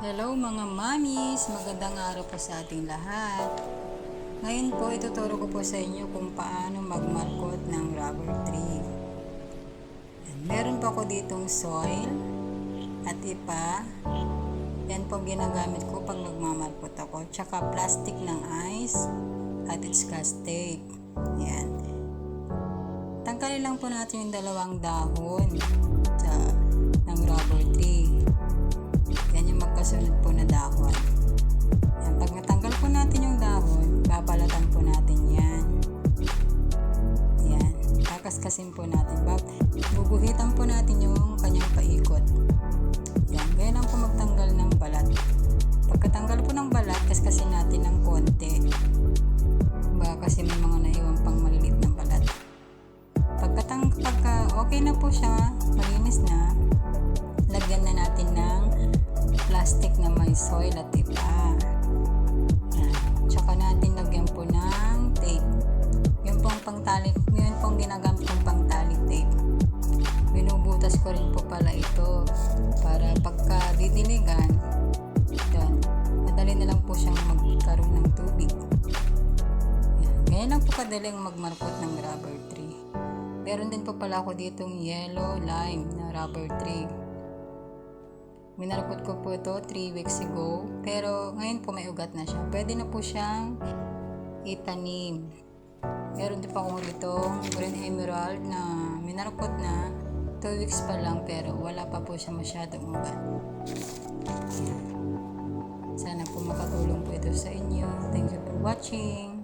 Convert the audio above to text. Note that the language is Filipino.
Hello mga mamis! Magandang araw po sa ating lahat. Ngayon po, ituturo ko po sa inyo kung paano magmarkot ng rubber tree. Yan, Meron po ako ditong soil at ipa. Yan po ginagamit ko pag magmamarkot ako. Tsaka plastic ng ice at its scotch tape. Yan. Tanggalin lang po natin yung dalawang dahon sa, ng rubber tree. Po natin. Bab, bubuhitan po natin yung kanyang paikot. Yan, ganyan lang po ng balat. Pagkatanggal po ng balat, kaskasin natin ng konti. Baka kasi may mga naiwan pang malilit na balat. Pagkatang, pagka okay na po siya, malinis na, lagyan na natin ng plastic na may soil at ipa. Yan. Tsaka natin lagyan po ng tape. Yun pong pangtali, yun pong ginagamit tape. Binubutas ko rin po pala ito para pagka didiligan, yan, madali na lang po siyang magkaroon ng tubig. Yan. Ganyan lang po kadaling magmarkot ng rubber tree. Meron din po pala ako ditong yellow lime na rubber tree. Minarkot ko po ito 3 weeks ago. Pero ngayon po may ugat na siya. Pwede na po siyang itanim. Meron din pa akong ditong green emerald na minarkot na 2 weeks pa lang pero wala pa po siya masyadong ugat. Sana po makatulong po ito sa inyo. Thank you for watching.